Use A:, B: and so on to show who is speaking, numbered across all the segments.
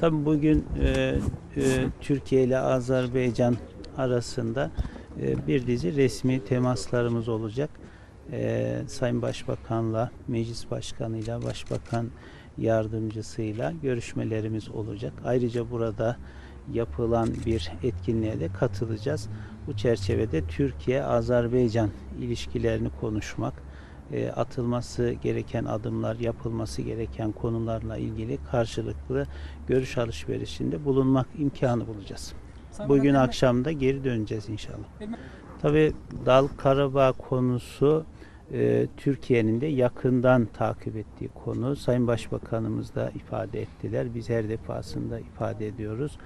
A: Tabii bugün e, e, Türkiye ile Azerbaycan arasında e, bir dizi resmi temaslarımız olacak. E, Sayın Başbakan'la, Meclis Başkanı'yla, Başbakan yardımcısıyla görüşmelerimiz olacak. Ayrıca burada yapılan bir etkinliğe de katılacağız. Bu çerçevede Türkiye-Azerbaycan ilişkilerini konuşmak, e, atılması gereken adımlar, yapılması gereken konularla ilgili karşılıklı görüş alışverişinde bulunmak imkanı bulacağız. Bugün akşam da geri döneceğiz inşallah. Tabii Dal Karabağ konusu e, Türkiye'nin de yakından takip ettiği konu. Sayın Başbakanımız da ifade ettiler. Biz her defasında ifade ediyoruz.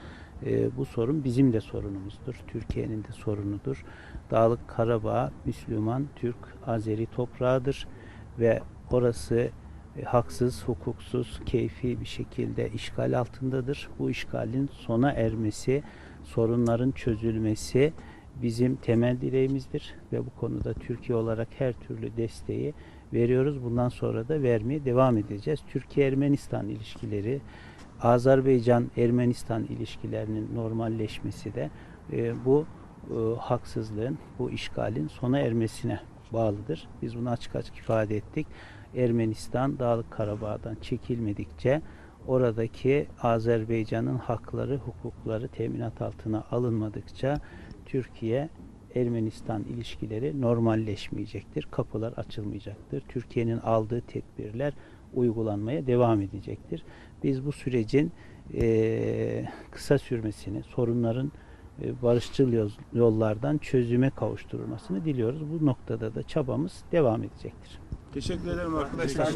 A: E, bu sorun bizim de sorunumuzdur. Türkiye'nin de sorunudur. Dağlık Karabağ Müslüman, Türk, Azeri toprağıdır ve orası e, haksız, hukuksuz, keyfi bir şekilde işgal altındadır. Bu işgalin sona ermesi, sorunların çözülmesi bizim temel dileğimizdir ve bu konuda Türkiye olarak her türlü desteği veriyoruz. Bundan sonra da vermeye devam edeceğiz. Türkiye-Ermenistan ilişkileri, Azerbaycan-Ermenistan ilişkilerinin normalleşmesi de e, bu e, haksızlığın, bu işgalin sona ermesine bağlıdır. Biz bunu açık açık ifade ettik. Ermenistan Dağlık Karabağ'dan çekilmedikçe oradaki Azerbaycan'ın hakları, hukukları teminat altına alınmadıkça Türkiye Ermenistan ilişkileri normalleşmeyecektir. Kapılar açılmayacaktır. Türkiye'nin aldığı tedbirler uygulanmaya devam edecektir. Biz bu sürecin eee, kısa sürmesini, sorunların e, barışçıl yol- yollardan çözüme kavuşturulmasını diliyoruz. Bu noktada da çabamız devam edecektir.
B: Teşekkür ederim arkadaşlar.